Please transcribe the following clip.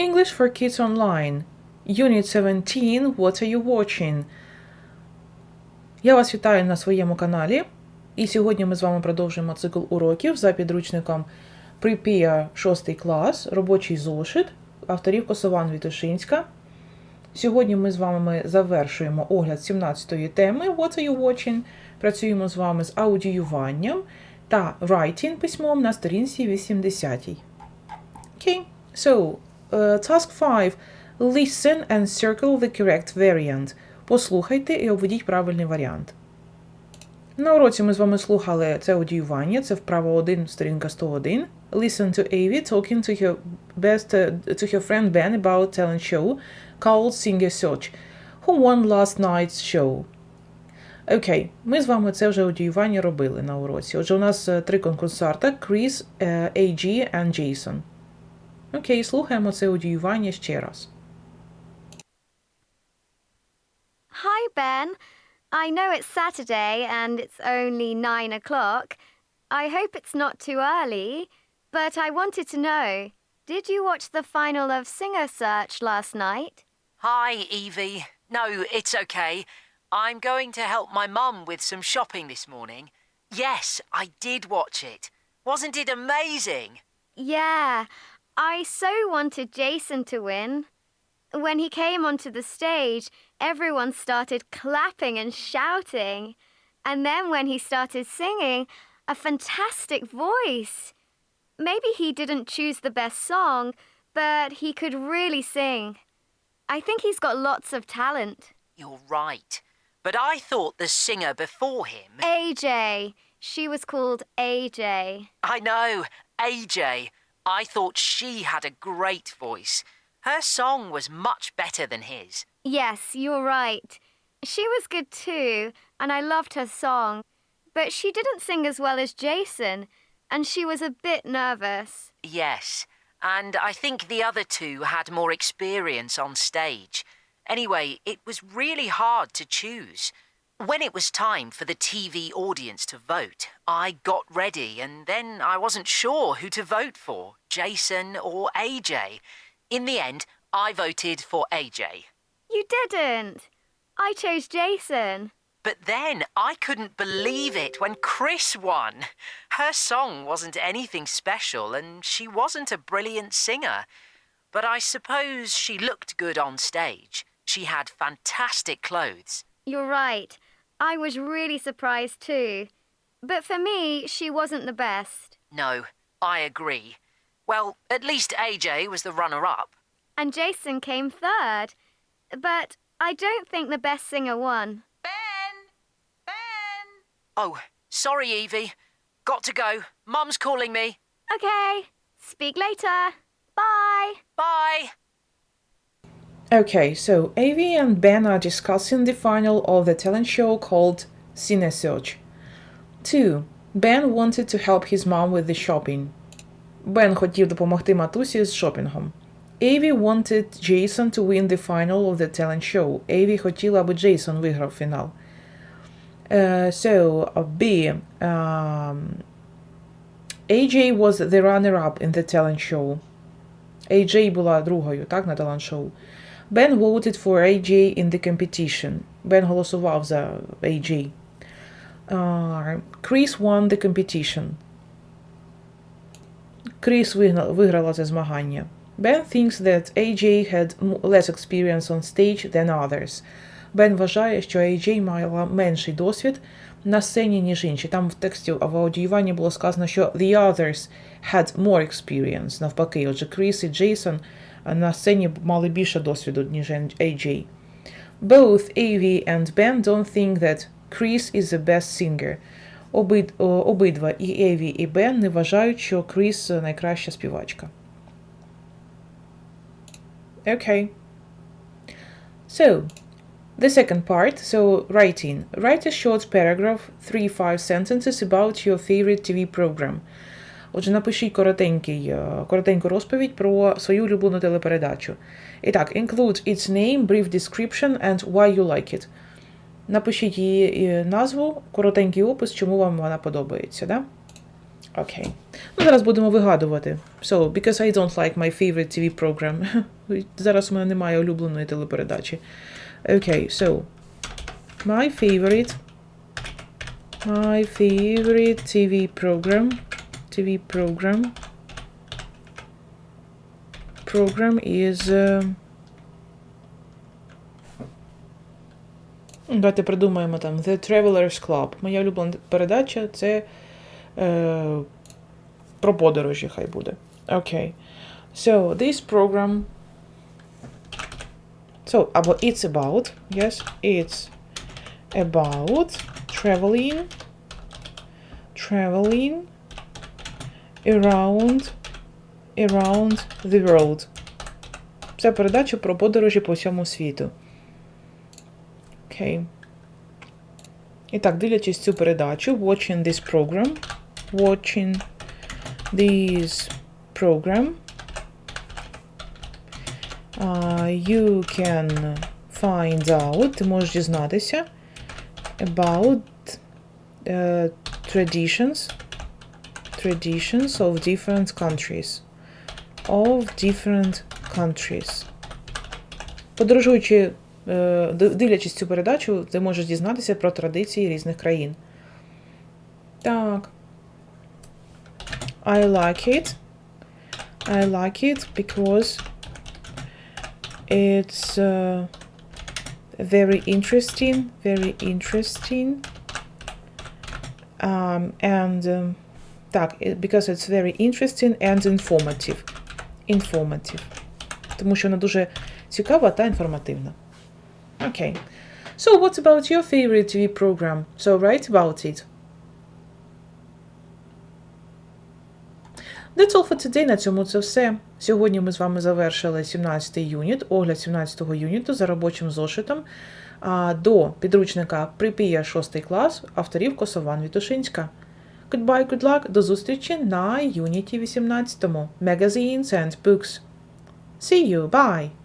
English for Kids Online. Unit 17 What are you watching? Я вас вітаю на своєму каналі. І сьогодні ми з вами продовжуємо цикл уроків за підручником Prepare 6 клас, робочий зошит, авторів Косован Вітошинська. Сьогодні ми з вами завершуємо огляд 17-ї теми What are you watching? Працюємо з вами з аудіюванням та writing письмом на сторінці 80. Okay, so uh, task 5. Listen and circle the correct variant. Послухайте і обведіть правильний варіант. На уроці ми з вами слухали це аудіювання, це вправа 1, сторінка 101. Listen to Avi talking to her best uh, to her friend Ben about talent show called Singer Search, who won last night's show. Окей, ми з вами це вже аудіювання робили на уроці. Отже, у нас е, три конкурсанта: Кріс, е, AG і Джейсон. Окей, слухаємо це аудіювання ще раз. Hi, Ben. I know it's Saturday and it's only nine o'clock. I hope it's not too early, but I wanted to know did you watch the final of Singer Search last night? Hi, Evie. No, it's okay. I'm going to help my mum with some shopping this morning. Yes, I did watch it. Wasn't it amazing? Yeah, I so wanted Jason to win. When he came onto the stage, everyone started clapping and shouting. And then when he started singing, a fantastic voice. Maybe he didn't choose the best song, but he could really sing. I think he's got lots of talent. You're right. But I thought the singer before him. AJ. She was called AJ. I know, AJ. I thought she had a great voice. Her song was much better than his. Yes, you're right. She was good too, and I loved her song. But she didn't sing as well as Jason, and she was a bit nervous. Yes, and I think the other two had more experience on stage. Anyway, it was really hard to choose. When it was time for the TV audience to vote, I got ready and then I wasn't sure who to vote for Jason or AJ. In the end, I voted for AJ. You didn't. I chose Jason. But then I couldn't believe it when Chris won. Her song wasn't anything special and she wasn't a brilliant singer. But I suppose she looked good on stage. She had fantastic clothes. You're right. I was really surprised too. But for me, she wasn't the best. No, I agree. Well, at least AJ was the runner up. And Jason came third. But I don't think the best singer won. Ben! Ben! Oh, sorry, Evie. Got to go. Mum's calling me. Okay. Speak later. Bye. Bye. Okay, so Avi and Ben are discussing the final of the talent show called Cine Search. 2. Ben wanted to help his mom with the shopping. Бен хотів допомогти матусі з шопінгом. Аві wanted Jason to win the final of the talent show. Аві хотіла, аби Джейсон виграв фінал. Uh, so, uh, B. Um, AJ was the runner-up in the talent show. AJ була другою, так, на талант-шоу. Ben voted for AJ in the competition. Бен голосував за AJ. Uh, Chris won the competition. Кріс вигна- виграла це змагання. Ben thinks that AJ had m- less experience on stage than others. Бен вважає, що AJ мала менший досвід на сцені, ніж інші. Там в тексті в аудіюванні було сказано, що the others had more experience. Навпаки, отже, Кріс і Джейсон на сцені мали більше досвіду, ніж AJ. Both Avi and Ben don't think that Chris is the best singer. Обид, о, обидва і Еві, і Бен не вважають, що Кріс найкраща співачка. Okay. So, the second part, so writing. Write a short paragraph, 3-5 sentences about your favorite TV program. Отже, напишіть коротенький, е, коротеньку розповідь про свою улюблену телепередачу. І так, include its name, brief description and why you like it. Напишіть її е, назву, коротенький опис, чому вам вона подобається. Да? Окей. Ну, зараз будемо вигадувати. So, because I don't like my favorite TV program. Зараз у мене немає улюбленої телепередачі. Окей, so. My favorite. My favorite TV program. TV program. Program is. Uh, Давайте придумаємо там The Travelers Club. Моя улюблена передача це е, про подорожі, хай буде. Окей. So, this program. So, або it's about. Yes, it's about traveling. Traveling around around the world. Це передача про подорожі по всьому світу. Окей. І так, дивлячись цю передачу, watching this program, watching this program, uh, You can find out, ти можеш дізнатися about uh, traditions, traditions of different countries. Of different countries. Подорожуючи Е, дивлячись цю передачу, ти можеш дізнатися про традиції різних країн. Так. I like it. I like it because it's uh, very interesting, very interesting. Um, and um, так, it- because it's very interesting and informative. Informative. Тому що вона дуже цікава та інформативна. Okay. So, what's about your favorite TV program? So, write about it. That's all for today. На цьому це все. Сьогодні ми з вами завершили 17-й юніт, огляд 17-го юніту за робочим зошитом до підручника Припія 6 клас авторів Косован Вітушинська. Goodbye, good luck. До зустрічі на юніті 18-му. Magazines and Books. See you. Bye.